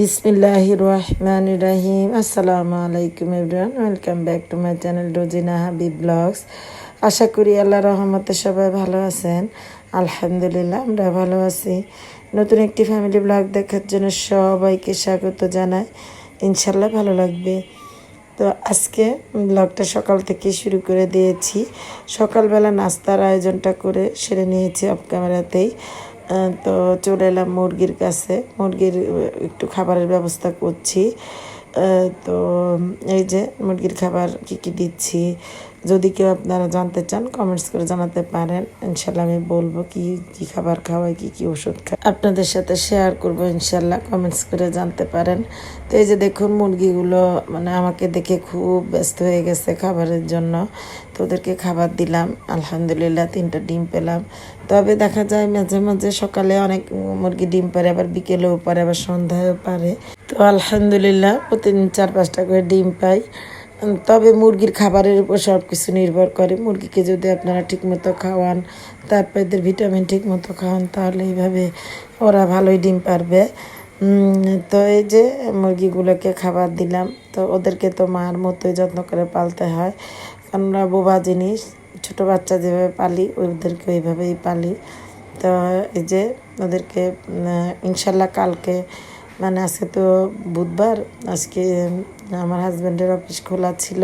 বিসমিল্লাহ রহমান রাহিম আসসালামু আলাইকুম everyone welcome back to my channel Rozina Habib blogs আশা করি আল্লাহ রহমতে সবাই ভালো আছেন। আলহামদুলিল্লাহ, আমরা ভালো আছি। নতুন একটি ফ্যামিলি ব্লগ দেখার জন্য সবাইকে স্বাগত জানাই। ইনশাল্লাহ ভালো লাগবে। তো আজকে ব্লগটা সকাল থেকে শুরু করে দিয়েছি। সকালবেলা নাস্তার আয়োজনটা করে সেরে নিয়েছি অফ ক্যামেরাতেই তো চলে এলাম মুরগির কাছে। মুরগির একটু খাবারের ব্যবস্থা করছি। তো এই যে মুরগির খাবার কি কি দিচ্ছি? যদি কেউ আপনারা জানতে চান কমেন্টস করে জানাতে পারেন। ইনশাল্লাহ আমি বলব কি কি খাবার খাওয়াই, কি কি ওষুধ খাই। আপনাদের সাথে শেয়ার করব ইনশাল্লাহ কমেন্টস করে জানতে পারেন। তো এই যে দেখুন, মুরগিগুলো মানে আমাকে দেখে খুব ব্যস্ত হয়ে গেছে খাবারের জন্য। তো ওদেরকে খাবার দিলাম, আলহামদুলিল্লাহ তিনটা ডিম পেলাম। তবে দেখা যায় মাঝে মাঝে সকালে অনেক মুরগি ডিম পারে, আবার বিকেলেও পারে, আবার সন্ধ্যায়ও পারে। তো আলহামদুলিল্লাহ প্রতিদিন চার পাঁচটা করে ডিম পাই। তবে মুরগির খাবারের উপর সব কিছু নির্ভর করে। মুরগিকে যদি আপনারা ঠিকমতো খাওয়ান, তারপর এদের ভিটামিন ঠিকমতো খাওয়ান, তাহলে এইভাবে ওরা ভালোই ডিম পারবে। তো এই যে মুরগিগুলোকে খাবার দিলাম, তো ওদেরকে তো মার মতোই যত্ন করে পালতে হয়। কারণ বোবা জিনিস, ছোটো বাচ্চা যেভাবে পালি ওদেরকে ওইভাবেই পালি। তো এই যে ওদেরকে ইনশাল্লাহ কালকে মানে আজকে তো বুধবার, আজকে আমার হাজব্যান্ডের অফিস খোলা ছিল।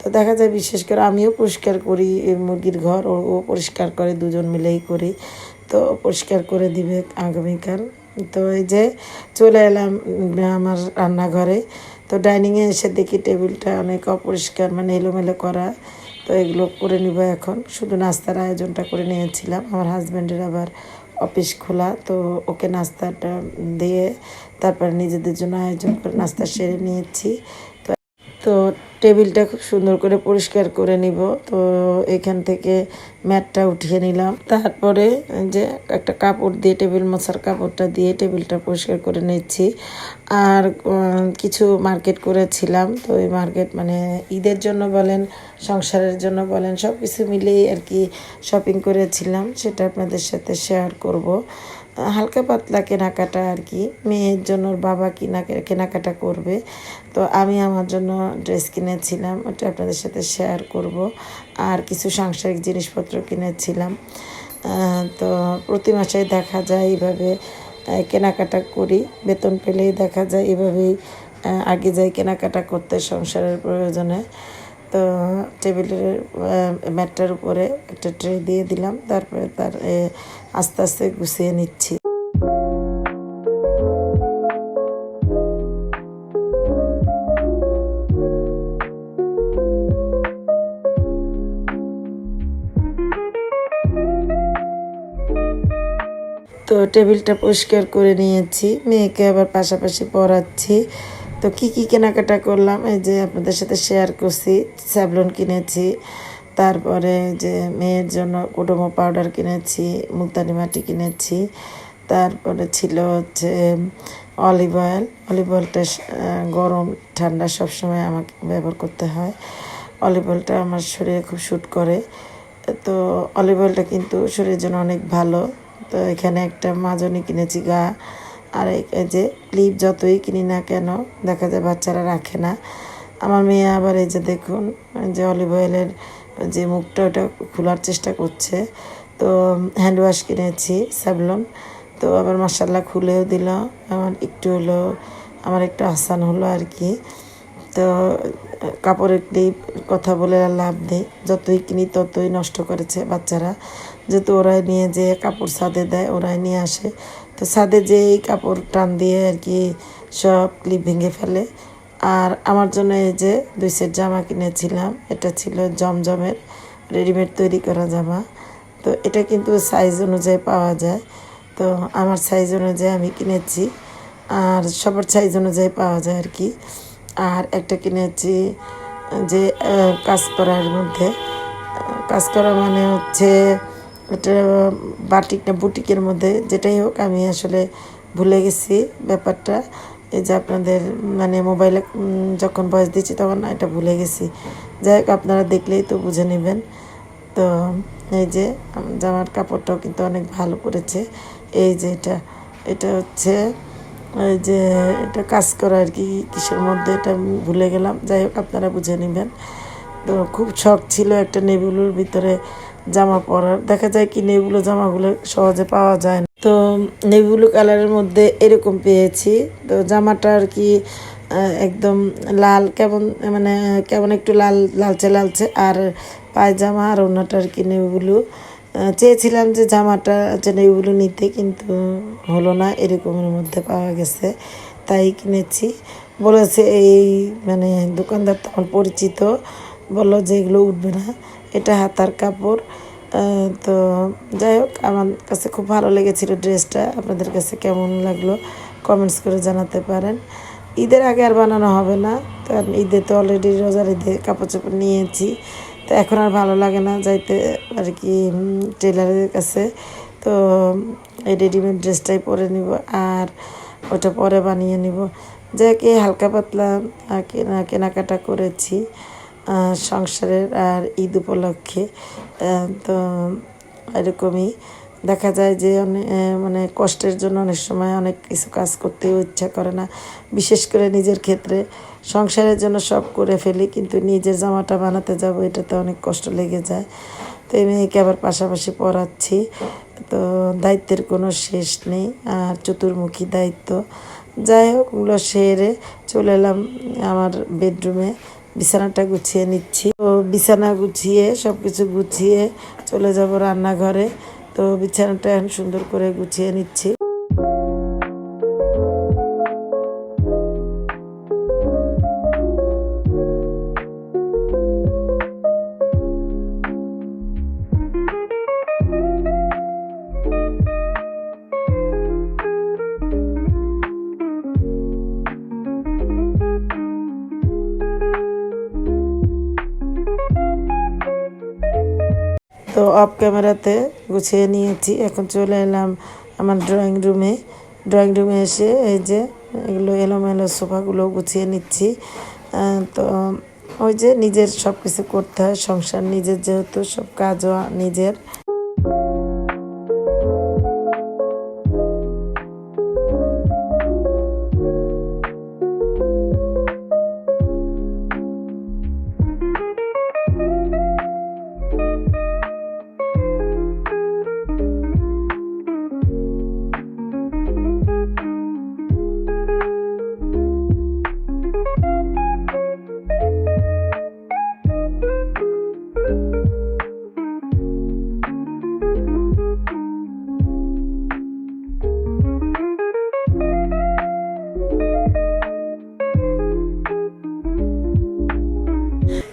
তো দেখা যায় বিশেষ করে আমিও পরিষ্কার করি মুরগির ঘর ও পরিষ্কার করে, দুজন মিলেই করি। তো পরিষ্কার করে দিবে আগামীকাল। তো এই যে চলে এলাম আমার রান্নাঘরে। তো ডাইনিংয়ে এসে দেখি টেবিলটা অনেক অপরিষ্কার মানে এলোমেলো করা। তো এগুলো করে নিব এখন। শুধু নাস্তার আয়োজনটা করে নিয়েছিলাম। আমার হাজব্যান্ডের আবার অফিস খোলা। তো ওকে নাস্তাটা দিয়ে তারপর নিজেদের জন্য আয়োজন করে নাস্তা সেরে নিয়েছি। তো টেবিলটা খুব সুন্দর করে পরিষ্কার করে নিব। তো এখান থেকে ম্যাটটা উঠিয়ে নিলাম। তারপরে যে একটা কাপড় দিয়ে, টেবিল মশার কাপড়টা দিয়ে টেবিলটা পরিষ্কার করে নিচ্ছি। আর কিছু মার্কেট করেছিলাম। তো ওই মার্কেট মানে ঈদের জন্য বলেন, সংসারের জন্য বলেন সব কিছু মিলেই আর কি শপিং করেছিলাম। সেটা আপনাদের সাথে শেয়ার করব। হালকা পাতলা কেনাকাটা আর কি। মেয়ের জন্য ওর বাবা কিনা, কেনাকাটা করবে। তো আমি আমার জন্য ড্রেস কিনেছিলাম, ওটা আপনাদের সাথে শেয়ার করব। আর কিছু সাংসারিক জিনিসপত্র কিনেছিলাম। তো প্রতি মাসে দেখা যায় এইভাবে কেনাকাটা করি। বেতন পেলেই দেখা যায় এভাবেই আগে যাই কেনাকাটা করতে সংসারের প্রয়োজনে। তো টেবিলের ম্যাটটার উপরে একটা ট্রে দিয়ে দিলাম। তারপরে তার আস্তে আস্তে গুছিয়ে নিচ্ছি। তো টেবিলটা পরিষ্কার করে নিয়েছি, মেয়েকে আবার পাশাপাশি পড়াচ্ছি। তো কি কি কেনাকাটা করলাম, এই যে আপনাদের সাথে শেয়ার করছি, স্যাভলন কিনেছি। তারপরে যে মেয়ের জন্য কুটুমো পাউডার কিনেছি, মুলতানি মাটি কিনেছি, তারপরে ছিল হচ্ছে অলিভ অয়েল অলিভ অয়েলটা গরম, ঠান্ডা সবসময় আমাকে ব্যবহার করতে হয়। অলিভ অয়েলটা আমার শরীরে খুব শ্যুট করে। তো অলিভ অয়েলটা কিন্তু শরীরের জন্য অনেক ভালো। তো এখানে একটা মাজনি কিনেছি গা, আর এই এই যে ক্লিপ যতই কিনি না কেন, দেখা যায় বাচ্চারা রাখে না। আমার মেয়ে আবার এই যে দেখুন, যে অলিভ অয়েলের যে মুখটা ওটা খোলার চেষ্টা করছে। তো হ্যান্ড ওয়াশ কিনেছি স্যাভলন তো আবার মাসাল্লাহ খুলেও দিল। আমার একটু হলো, আমার একটু আসান হলো আর কি তো, কাপড়ের ক্লিপ কথা বলে আর লাভ নেই। যতই কিনি, ততই নষ্ট করেছে বাচ্চারা। যেহেতু ওরাই নিয়ে যে কাপড় ছাদে দেয়, ওরাই নিয়ে আসে। তো ছাদে এই কাপড় টান দিয়ে আর কি সব ক্লিপ ভেঙে ফেলে। আর আমার জন্য এই যে দুই সেট জামা কিনেছিলাম, এটা ছিল জমজমের রেডিমেড তৈরি করা জামা। তো এটা কিন্তু সাইজ অনুযায়ী পাওয়া যায়। তো আমার সাইজ অনুযায়ী আমি কিনেছি, আর সবার সাইজ অনুযায়ী পাওয়া যায় আর কি। আর একটা কিনেছি যে কাজ করার মধ্যে। কাজ করা মানে হচ্ছে এটা বাটিক না বুটিকের মধ্যে, যেটাই হোক আমি আসলে ভুলে গেছি ব্যাপারটা। এই যে আপনাদের মানে মোবাইলে যখন ভয়েস দিচ্ছি তখন এটা ভুলে গেছি। যাই হোক, আপনারা দেখলেই তো বুঝে নেবেন। তো এই যে জামার কাপড়টাও কিন্তু অনেক ভালো করেছে এই যে এটা এটা হচ্ছে ওই যে এটা কাজ করা আর কি, কিসের মধ্যে এটা ভুলে গেলাম। যাই হোক, আপনারা বুঝে নেবেন। তো খুব শখ ছিল একটা নেবুলোর ভিতরে জামা পরার। দেখা যায় কি, নেবুলো জামাগুলো সহজে পাওয়া যায় না। তো নেবুলো কালারের মধ্যে এরকম পেয়েছি। তো জামাটা আর কি একদম লাল কেমন মানে কেমন একটু লাল লালচে লালচে। আর পায়জামা আর ওনাটা আর কি নেবুলো আহ, চেয়েছিলাম যে জামাটা যে নেবুলো নিতে কিন্তু হলো না এরকমের মধ্যে পাওয়া গেছে তাই কিনেছি। বলেছে এই মানে দোকানদার তো আমার পরিচিত বলল যে এগুলো উঠবে না এটা হাতার কাপড়। তো যাই হোক, আমার কাছে খুব ভালো লেগেছিল ড্রেসটা। আপনাদের কাছে কেমন লাগল কমেন্টস করে জানাতে পারেন। ঈদের আগে আর বানানো হবে না, কারণ ঈদে তো অলরেডি রোজার ঈদে কাপড় চোপড় নিয়েছি। তো এখন আর ভালো লাগে না যাইতে আর কি টেলারের কাছে। তো এই রেডিমেড ড্রেসটাই পরে নিব আর ওটা পরে বানিয়ে নিব। যাকে হালকা পাতলা কেনা কেনাকাটা করেছি। সংসারের আর ঈদ উপলক্ষে তো এরকমই দেখা যায় যে অনেক মানে কষ্টের জন্য অনেক সময় অনেক কিছু কাজ করতেও ইচ্ছা করে না। বিশেষ করে নিজের ক্ষেত্রে সংসারের জন্য সব করে ফেলি, কিন্তু নিজের জামাটা বানাতে যাব, এটাতে অনেক কষ্ট লেগে যায়। তো এই মেয়েকে আবার পাশাপাশি পড়াচ্ছি, তো দায়িত্বের কোনো শেষ নেই, আর চতুর্মুখী দায়িত্ব। যাই হোক ওগুলো সেরে চলে এলাম আমার বেডরুমে বিছানাটা গুছিয়ে নিচ্ছি। তো বিছানা গুছিয়ে সব কিছু গুছিয়ে চলে যাব রান্নাঘরে। তো বিছানাটা এখন সুন্দর করে গুছিয়ে নিচ্ছি। তো অফ ক্যামেরাতে গুছিয়ে নিয়েছি। এখন চলে এলাম আমার ড্রয়িং রুমে ড্রয়িং রুমে এসে এই যে এগুলো এলোমেলো সোফাগুলো গুছিয়ে নিচ্ছি। তো ওই যে নিজের সব কিছু করতে হয়, সংসার নিজের যেহেতু, সব কাজও নিজের।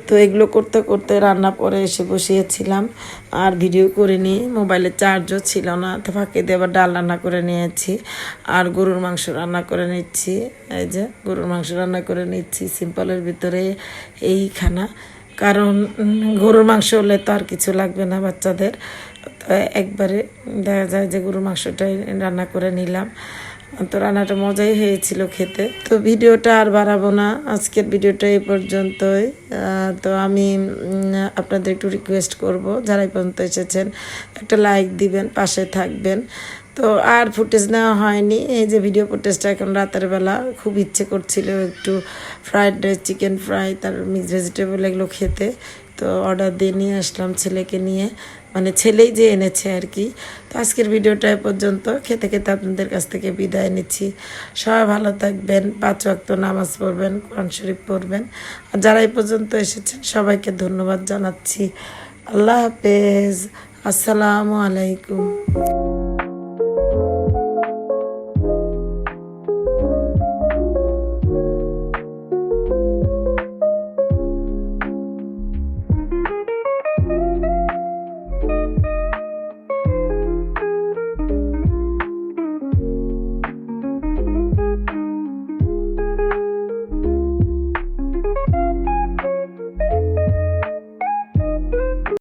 তো এগুলো করতে করতে রান্না পরে এসে বসিয়েছিলাম। আর ভিডিও করে নিই মোবাইলে চার্জও ছিল না, তো ফাঁকে দিয়ে আবার ডাল রান্না করে নিয়েছি। আর গরুর মাংস রান্না করে নিচ্ছি, এই যে গরুর মাংস রান্না করে নিচ্ছি সিম্পলের ভিতরে এই খানা কারণ গরুর মাংস হলে তো আর কিছু লাগবে না বাচ্চাদের। একবারে দেখা যায় যে গরুর মাংসটাই রান্না করে নিলাম। তো রান্নাটা মজাই হয়েছিল খেতে। তো ভিডিওটা আর বাড়াবো না। আজকের ভিডিওটা এই পর্যন্তই। তো আমি আপনাদের একটু রিকোয়েস্ট করব, যারা এই পর্যন্ত এসেছেন, একটা লাইক দিবেন, পাশে থাকবেন। তো আর ফুটেজ নেওয়া হয়নি। এই যে ভিডিও ফুটেজটা এখন রাতের বেলা, খুব ইচ্ছে করছিল একটু ফ্রাইড রাইস চিকেন ফ্রাই তার মিক্স ভেজিটেবল এগুলো খেতে। তো অর্ডার দিয়ে নিয়ে আসলাম ছেলেকে নিয়ে। মানে ছেলেই যে এনেছে আর কি। তো আজকের ভিডিওটা এ পর্যন্ত। খেতে খেতে আপনাদের কাছ থেকে বিদায় নিচ্ছি। সবাই ভালো থাকবেন, পাঁচ ওয়াক্ত নামাজ পড়বেন, কোরআন শরীফ পড়বেন। আর যারা এই পর্যন্ত এসেছেন, সবাইকে ধন্যবাদ জানাচ্ছি। আল্লাহ হাফেজ। আসসালামু আলাইকুম।